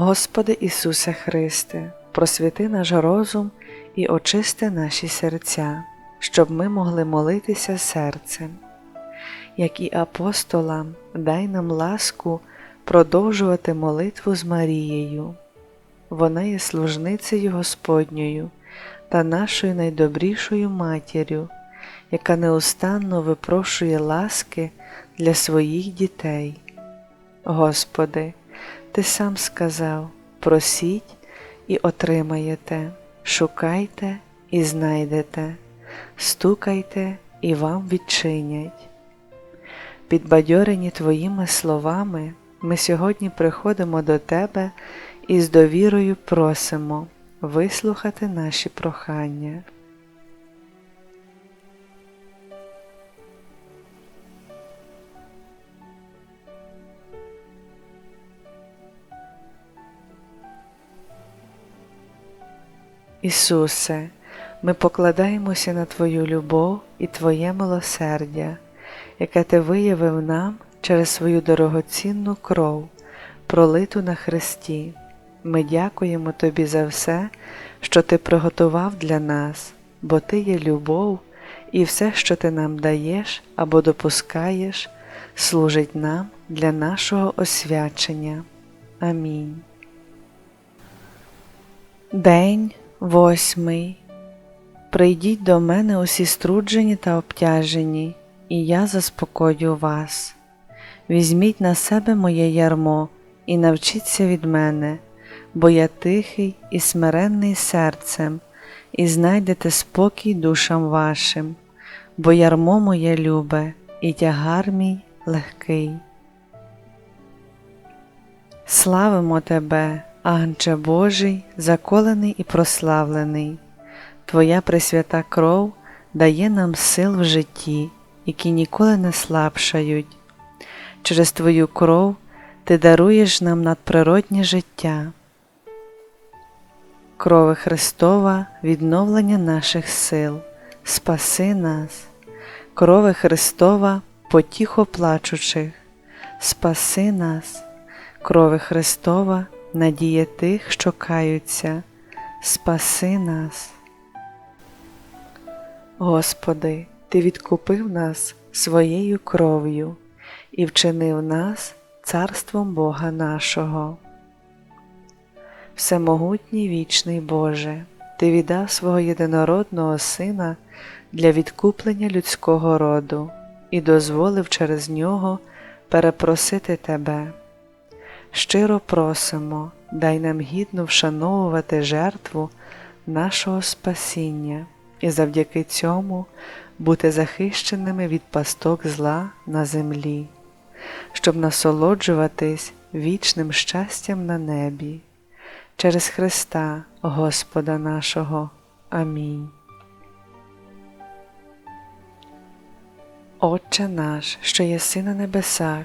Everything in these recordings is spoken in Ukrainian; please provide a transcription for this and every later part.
Господи Ісусе Христе, просвіти наш розум і очисти наші серця, щоб ми могли молитися серцем. Як і апостолам, дай нам ласку продовжувати молитву з Марією. Вона є служницею Господньою та нашою найдобрішою матір'ю, яка неустанно випрошує ласки для своїх дітей. Господи, Ти сам сказав: просіть і отримаєте, шукайте і знайдете, стукайте і вам відчинять. Підбадьорені Твоїми словами, ми сьогодні приходимо до Тебе і з довірою просимо вислухати наші прохання. Ісусе, ми покладаємося на Твою любов і Твоє милосердя, яке Ти виявив нам через свою дорогоцінну кров, пролиту на Христі. Ми дякуємо Тобі за все, що Ти приготував для нас, бо Ти є любов, і все, що Ти нам даєш або допускаєш, служить нам для нашого освячення. Амінь. День восьмий. Прийдіть до мене усі струджені та обтяжені, і я заспокою вас. Візьміть на себе моє ярмо і навчіться від мене, бо я тихий і смиренний серцем, і знайдете спокій душам вашим, бо ярмо моє любе, і тягар мій легкий. Славимо Тебе, Агнче Божий, заколений і прославлений, Твоя пресвята кров дає нам сил в житті, які ніколи не слабшають. Через Твою кров Ти даруєш нам надприроднє життя. Крови Христова, відновлення наших сил, спаси нас, крови Христова, потіхо плачучих, спаси нас, крови Христова, надія тих, що каються, спаси нас. Господи, Ти відкупив нас своєю кров'ю і вчинив нас царством Бога нашого. Всемогутній вічний Боже, Ти віддав свого єдинородного Сина для відкуплення людського роду і дозволив через нього перепросити Тебе. Щиро просимо, дай нам гідно вшановувати жертву нашого спасіння і завдяки цьому бути захищеними від пасток зла на землі, щоб насолоджуватись вічним щастям на небі, через Христа Господа нашого. Амінь. Отче наш, що єси на небесах,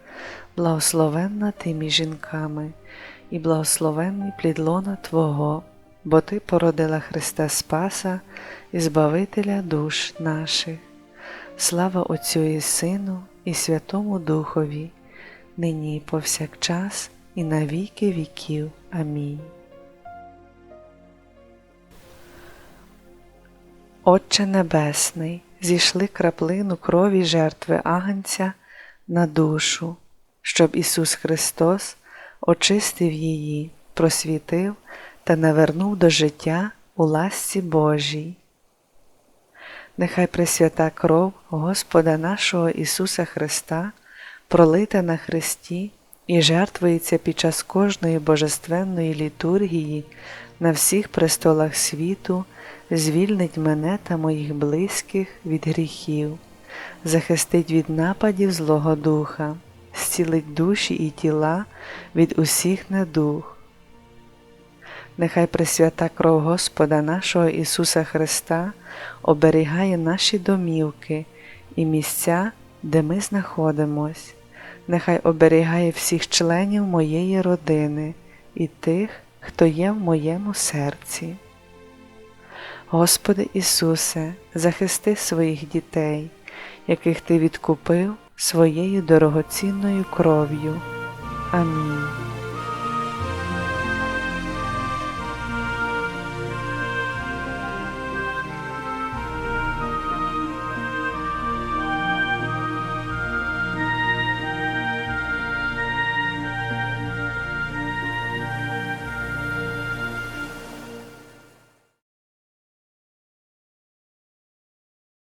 благословенна ти між жінками, і благословенний плід лона Твого, бо Ти породила Христа Спаса і Збавителя душ наших. Слава Отцю і Сину, і Святому Духові, нині і повсякчас, і на віки віків. Амінь. Отче Небесний, зійшли краплину крові жертви Агнця на душу, щоб Ісус Христос очистив її, просвітив та навернув до життя у ласці Божій. Нехай Пресвята кров Господа нашого Ісуса Христа, пролита на Христі і жертвується під час кожної божественної літургії на всіх престолах світу, звільнить мене та моїх близьких від гріхів, захистить від нападів Злого Духа, зцілить душі і тіла від усіх недух. Нехай Пресвята кров Господа нашого Ісуса Христа оберігає наші домівки і місця, де ми знаходимось. Нехай оберігає всіх членів моєї родини і тих, хто є в моєму серці. Господи Ісусе, захисти своїх дітей, яких Ти відкупив своєю дорогоцінною кров'ю. Амінь.